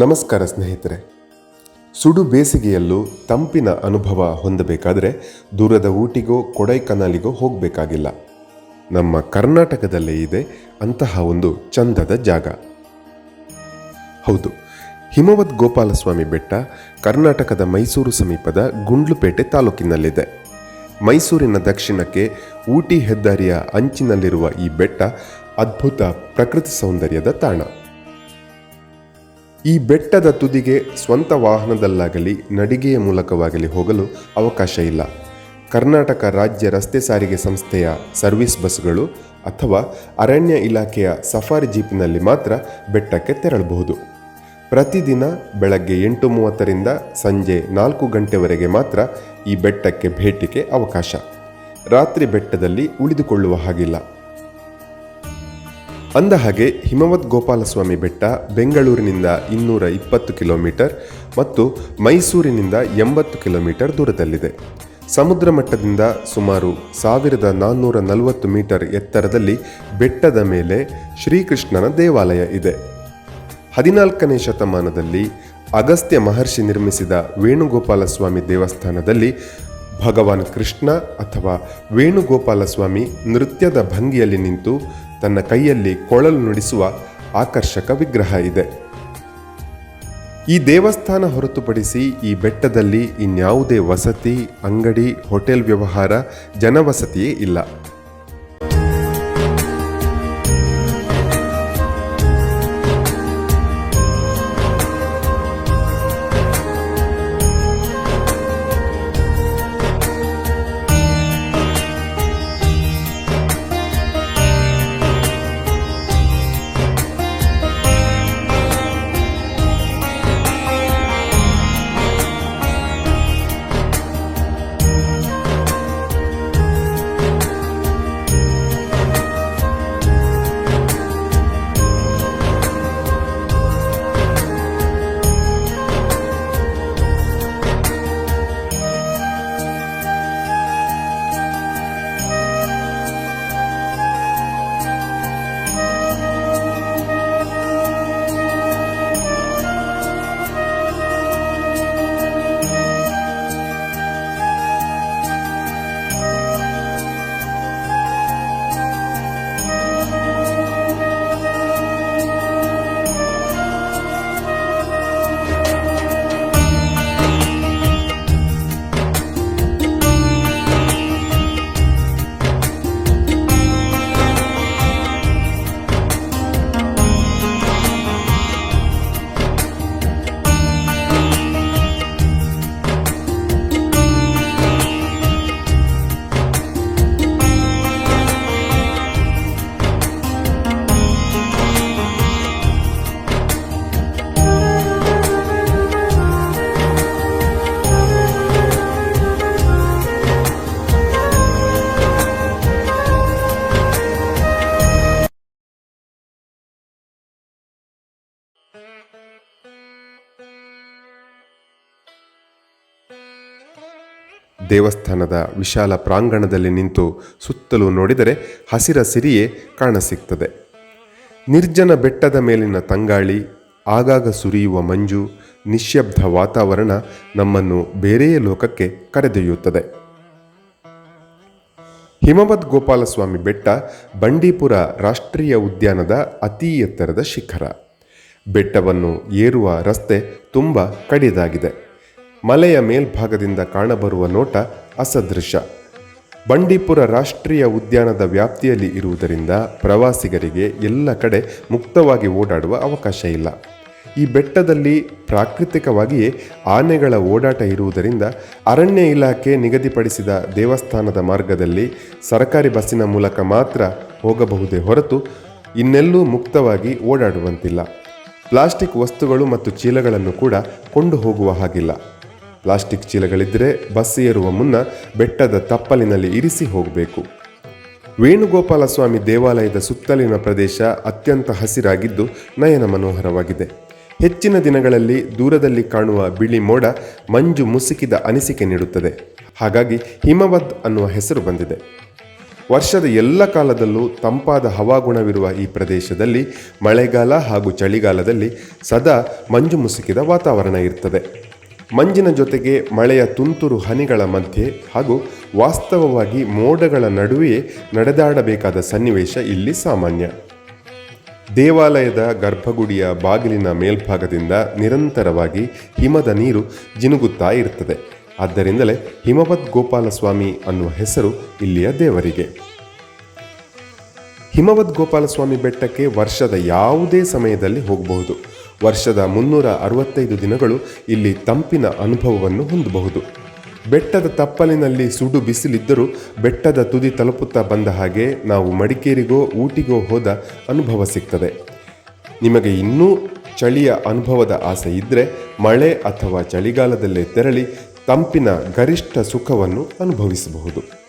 ನಮಸ್ಕಾರ ಸ್ನೇಹಿತರೆ. ಸುಡು ಬೇಸಿಗೆಯಲ್ಲೂ ತಂಪಿನ ಅನುಭವ ಹೊಂದಬೇಕಾದರೆ ದೂರದ ಊಟಿಗೋ, ಕೊಡೈಕನಾಲಿಗೋ ಹೋಗಬೇಕಾಗಿಲ್ಲ. ನಮ್ಮ ಕರ್ನಾಟಕದಲ್ಲೇ ಇದೆ ಅಂತಹ ಒಂದು ಚಂದದ ಜಾಗ. ಹೌದು, ಹಿಮವದ್ ಗೋಪಾಲಸ್ವಾಮಿ ಬೆಟ್ಟ ಕರ್ನಾಟಕದ ಮೈಸೂರು ಸಮೀಪದ ಗುಂಡ್ಲುಪೇಟೆ ತಾಲೂಕಿನಲ್ಲಿದೆ. ಮೈಸೂರಿನ ದಕ್ಷಿಣಕ್ಕೆ ಊಟಿ ಹೆದ್ದಾರಿಯ ಅಂಚಿನಲ್ಲಿರುವ ಈ ಬೆಟ್ಟ ಅದ್ಭುತ ಪ್ರಕೃತಿ ಸೌಂದರ್ಯದ ತಾಣ. ಈ ಬೆಟ್ಟದ ತುದಿಗೆ ಸ್ವಂತ ವಾಹನದಲ್ಲಾಗಲಿ ನಡಿಗೆಯ ಮೂಲಕವಾಗಲಿ ಹೋಗಲು ಅವಕಾಶ ಇಲ್ಲ. ಕರ್ನಾಟಕ ರಾಜ್ಯ ರಸ್ತೆ ಸಾರಿಗೆ ಸಂಸ್ಥೆಯ ಸರ್ವಿಸ್ ಬಸ್ಗಳು ಅಥವಾ ಅರಣ್ಯ ಇಲಾಖೆಯ ಸಫಾರಿ ಜೀಪಿನಲ್ಲಿ ಮಾತ್ರ ಬೆಟ್ಟಕ್ಕೆ ತೆರಳಬಹುದು. ಪ್ರತಿದಿನ ಬೆಳಗ್ಗೆ ಎಂಟು ಮೂವತ್ತರಿಂದ ಸಂಜೆ ನಾಲ್ಕು ಗಂಟೆವರೆಗೆ ಮಾತ್ರ ಈ ಬೆಟ್ಟಕ್ಕೆ ಭೇಟಿಗೆ ಅವಕಾಶ. ರಾತ್ರಿ ಬೆಟ್ಟದಲ್ಲಿ ಉಳಿದುಕೊಳ್ಳುವ ಹಾಗಿಲ್ಲ. ಅಂದಹಾಗೆ ಹಿಮವತ್ ಗೋಪಾಲಸ್ವಾಮಿ ಬೆಟ್ಟ ಬೆಂಗಳೂರಿನಿಂದ ಇನ್ನೂರ ಇಪ್ಪತ್ತು ಕಿಲೋಮೀಟರ್ ಮತ್ತು ಮೈಸೂರಿನಿಂದ ಎಂಬತ್ತು ಕಿಲೋಮೀಟರ್ ದೂರದಲ್ಲಿದೆ. ಸಮುದ್ರ ಮಟ್ಟದಿಂದ ಸುಮಾರು ಸಾವಿರದ ನಾನ್ನೂರ ನಲವತ್ತು ಮೀಟರ್ ಎತ್ತರದಲ್ಲಿ ಬೆಟ್ಟದ ಮೇಲೆ ಶ್ರೀಕೃಷ್ಣನ ದೇವಾಲಯ ಇದೆ. ಹದಿನಾಲ್ಕನೇ ಶತಮಾನದಲ್ಲಿ ಅಗಸ್ತ್ಯ ಮಹರ್ಷಿ ನಿರ್ಮಿಸಿದ ವೇಣುಗೋಪಾಲ ಸ್ವಾಮಿ ದೇವಸ್ಥಾನದಲ್ಲಿ ಭಗವಾನ್ ಕೃಷ್ಣ ಅಥವಾ ವೇಣುಗೋಪಾಲಸ್ವಾಮಿ ನೃತ್ಯದ ಭಂಗಿಯಲ್ಲಿ ನಿಂತು ತನ್ನ ಕೈಯಲ್ಲಿ ಕೊಳಲು ನುಡಿಸುವ ಆಕರ್ಷಕ ವಿಗ್ರಹ ಇದೆ. ಈ ದೇವಸ್ಥಾನ ಹೊರತುಪಡಿಸಿ ಈ ಬೆಟ್ಟದಲ್ಲಿ ಇನ್ಯಾವುದೇ ವಸತಿ, ಅಂಗಡಿ, ಹೋಟೆಲ್ ವ್ಯವಹಾರ, ಜನವಸತಿಯೇ ಇಲ್ಲ. ದೇವಸ್ಥಾನದ ವಿಶಾಲ ಪ್ರಾಂಗಣದಲ್ಲಿ ನಿಂತು ಸುತ್ತಲೂ ನೋಡಿದರೆ ಹಸಿರ ಸಿರಿಯೇ ಕಾಣಸಿಗ್ತದೆ. ನಿರ್ಜನ ಬೆಟ್ಟದ ಮೇಲಿನ ತಂಗಾಳಿ, ಆಗಾಗ ಸುರಿಯುವ ಮಂಜು ನಿಶ್ಶಬ್ದ ವಾತಾವರಣ ನಮ್ಮನ್ನು ಬೇರೆಯೇ ಲೋಕಕ್ಕೆ ಕರೆದೊಯ್ಯುತ್ತದೆ. ಹಿಮವದ್ ಗೋಪಾಲಸ್ವಾಮಿ ಬೆಟ್ಟ ಬಂಡೀಪುರ ರಾಷ್ಟ್ರೀಯ ಉದ್ಯಾನದ ಅತಿ ಎತ್ತರದ ಶಿಖರ. ಬೆಟ್ಟವನ್ನು ಏರುವ ರಸ್ತೆ ತುಂಬ ಕಡಿದಾಗಿದೆ. ಮಲೆಯ ಮೇಲ್ಭಾಗದಿಂದ ಕಾಣಬರುವ ನೋಟ ಅಸದೃಶ್ಯ ಬಂಡೀಪುರ ರಾಷ್ಟ್ರೀಯ ಉದ್ಯಾನದ ವ್ಯಾಪ್ತಿಯಲ್ಲಿ ಇರುವುದರಿಂದ ಪ್ರವಾಸಿಗರಿಗೆ ಎಲ್ಲ ಕಡೆ ಮುಕ್ತವಾಗಿ ಓಡಾಡುವ ಅವಕಾಶ ಇಲ್ಲ. ಈ ಬೆಟ್ಟದಲ್ಲಿ ಪ್ರಾಕೃತಿಕವಾಗಿಯೇ ಆನೆಗಳ ಓಡಾಟ ಇರುವುದರಿಂದ ಅರಣ್ಯ ಇಲಾಖೆ ನಿಗದಿಪಡಿಸಿದ ದೇವಸ್ಥಾನದ ಮಾರ್ಗದಲ್ಲಿ ಸರಕಾರಿ ಬಸ್ಸಿನ ಮೂಲಕ ಮಾತ್ರ ಹೋಗಬಹುದೇ ಹೊರತು ಇನ್ನೆಲ್ಲೂ ಮುಕ್ತವಾಗಿ ಓಡಾಡುವಂತಿಲ್ಲ. ಪ್ಲಾಸ್ಟಿಕ್ ವಸ್ತುಗಳು ಮತ್ತು ಚೀಲಗಳನ್ನು ಕೂಡ ಕೊಂಡು ಹೋಗುವ ಹಾಗಿಲ್ಲ. ಪ್ಲಾಸ್ಟಿಕ್ ಚೀಲಗಳಿದ್ದರೆ ಬಸ್ ಏರುವ ಮುನ್ನ ಬೆಟ್ಟದ ತಪ್ಪಲಿನಲ್ಲಿ ಇರಿಸಿ ಹೋಗಬೇಕು. ವೇಣುಗೋಪಾಲ ಸ್ವಾಮಿ ದೇವಾಲಯದ ಸುತ್ತಲಿನ ಪ್ರದೇಶ ಅತ್ಯಂತ ಹಸಿರಾಗಿದ್ದು ನಯನ ಮನೋಹರವಾಗಿದೆ. ಹೆಚ್ಚಿನ ದಿನಗಳಲ್ಲಿ ದೂರದಲ್ಲಿ ಕಾಣುವ ಬಿಳಿ ಮೋಡ ಮಂಜು ಮುಸುಕಿದ ಅನಿಸಿಕೆ ನೀಡುತ್ತದೆ. ಹಾಗಾಗಿ ಹಿಮವದ್ ಅನ್ನುವ ಹೆಸರು ಬಂದಿದೆ. ವರ್ಷದ ಎಲ್ಲ ಕಾಲದಲ್ಲೂ ತಂಪಾದ ಹವಾಗುಣವಿರುವ ಈ ಪ್ರದೇಶದಲ್ಲಿ ಮಳೆಗಾಲ ಹಾಗೂ ಚಳಿಗಾಲದಲ್ಲಿ ಸದಾ ಮಂಜು ಮುಸುಕಿದ ವಾತಾವರಣ ಇರ್ತದೆ. ಮಂಜಿನ ಜೊತೆಗೆ ಮಳೆಯ ತುಂತುರು ಹನಿಗಳ ಮಧ್ಯೆ ಹಾಗೂ ವಾಸ್ತವವಾಗಿ ಮೋಡಗಳ ನಡುವೆಯೇ ನಡೆದಾಡಬೇಕಾದ ಸನ್ನಿವೇಶ ಇಲ್ಲಿ ಸಾಮಾನ್ಯ. ದೇವಾಲಯದ ಗರ್ಭಗುಡಿಯ ಬಾಗಿಲಿನ ಮೇಲ್ಭಾಗದಿಂದ ನಿರಂತರವಾಗಿ ಹಿಮದ ನೀರು ಜಿನುಗುತ್ತಾ ಇರ್ತದೆ. ಆದ್ದರಿಂದಲೇ ಹಿಮವದ್ ಗೋಪಾಲಸ್ವಾಮಿ ಅನ್ನುವ ಹೆಸರು ಇಲ್ಲಿಯ ದೇವರಿಗೆ. ಹಿಮವದ್ ಗೋಪಾಲಸ್ವಾಮಿ ಬೆಟ್ಟಕ್ಕೆ ವರ್ಷದ ಯಾವುದೇ ಸಮಯದಲ್ಲಿ ಹೋಗಬಹುದು. ವರ್ಷದ ಮುನ್ನೂರ ಅರವತ್ತೈದು ದಿನಗಳು ಇಲ್ಲಿ ತಂಪಿನ ಅನುಭವವನ್ನು ಹೊಂದಬಹುದು. ಬೆಟ್ಟದ ತಪ್ಪಲಿನಲ್ಲಿ ಸುಡು ಬಿಸಿಲಿದ್ದರೂ ಬೆಟ್ಟದ ತುದಿ ತಲುಪುತ್ತಾ ಬಂದ ಹಾಗೆ ನಾವು ಮಡಿಕೇರಿಗೋ ಊಟಿಗೋ ಹೋದ ಅನುಭವ ಸಿಗ್ತದೆ. ನಿಮಗೆ ಇನ್ನೂ ಚಳಿಯ ಅನುಭವದ ಆಸೆ ಇದ್ದರೆ ಮಳೆ ಅಥವಾ ಚಳಿಗಾಲದಲ್ಲೇ ತೆರಳಿ ತಂಪಿನ ಗರಿಷ್ಠ ಸುಖವನ್ನು ಅನುಭವಿಸಬಹುದು.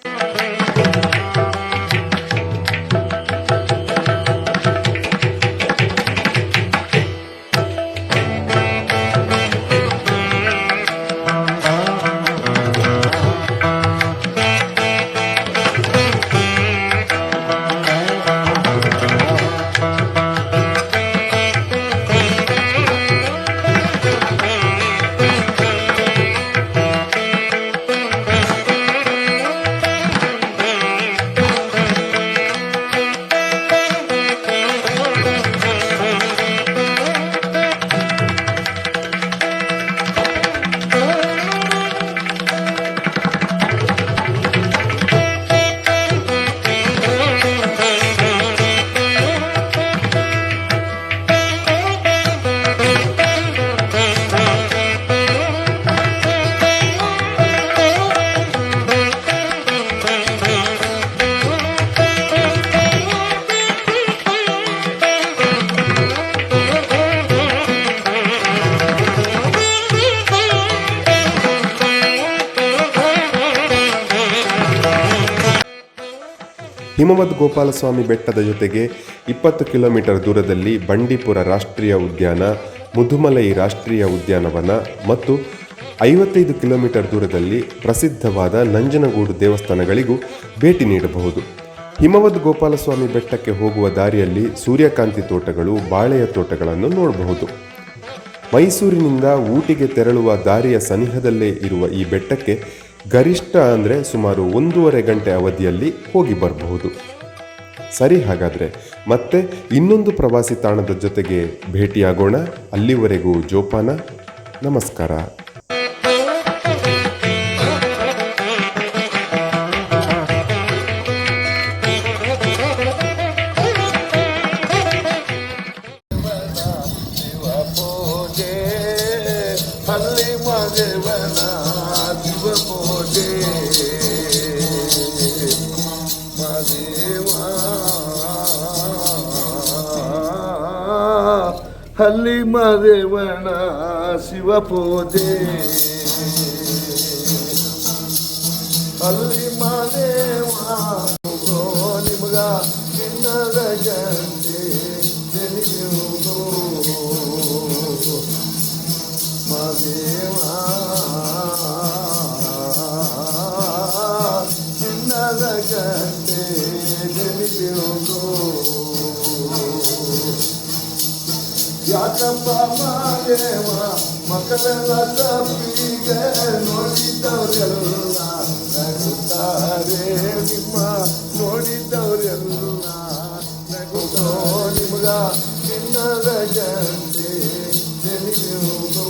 ಹಿಮವದ್ ಗೋಪಾಲಸ್ವಾಮಿ ಬೆಟ್ಟದ ಜೊತೆಗೆ ಇಪ್ಪತ್ತು ಕಿಲೋಮೀಟರ್ ದೂರದಲ್ಲಿ ಬಂಡೀಪುರ ರಾಷ್ಟ್ರೀಯ ಉದ್ಯಾನ ಮುದುಮಲೈ ರಾಷ್ಟ್ರೀಯ ಉದ್ಯಾನವನ ಮತ್ತು ಐವತ್ತೈದು ಕಿಲೋಮೀಟರ್ ದೂರದಲ್ಲಿ ಪ್ರಸಿದ್ಧವಾದ ನಂಜನಗೂಡು ದೇವಸ್ಥಾನಗಳಿಗೂ ಭೇಟಿ ನೀಡಬಹುದು. ಹಿಮವದ್ ಗೋಪಾಲಸ್ವಾಮಿ ಬೆಟ್ಟಕ್ಕೆ ಹೋಗುವ ದಾರಿಯಲ್ಲಿ ಸೂರ್ಯಕಾಂತಿ ತೋಟಗಳು, ಬಾಳೆಯ ತೋಟಗಳನ್ನು ನೋಡಬಹುದು. ಮೈಸೂರಿನಿಂದ ಊಟಿಗೆ ತೆರಳುವ ದಾರಿಯ ಸನಿಹದಲ್ಲೇ ಇರುವ ಈ ಬೆಟ್ಟಕ್ಕೆ ಗರಿಷ್ಠ ಅಂದರೆ ಸುಮಾರು ಒಂದೂವರೆ ಗಂಟೆ ಅವಧಿಯಲ್ಲಿ ಹೋಗಿ ಬರಬಹುದು. ಸರಿ ಹಾಗಾದರೆ, ಮತ್ತೆ ಇನ್ನೊಂದು ಪ್ರವಾಸಿ ತಾಣದ ಜೊತೆಗೆ ಭೇಟಿಯಾಗೋಣ. ಅಲ್ಲಿವರೆಗೂ ಜೋಪಾನ. ನಮಸ್ಕಾರ. దేవా హల్లి మదేవణ శివపోదే హల్లి మదేవా నిమగా చిన్నదజన్ ಯಾಕಪ್ಪ ಮಾದೇವ ಮಕ್ಕಳೆಲ್ಲ ತಪ್ಪಿಗೆ ನೋಡಿದವರೆಲ್ಲ ನಗುತ್ತಾರೆ ನಿಮ್ಮ ನೋಡಿದವರೆಲ್ಲ ನಗುತ್ತೋ ನಿಮಗ ಚಿನ್ನದ ಗಂಟೆ ತಿಳಿಯುವುದು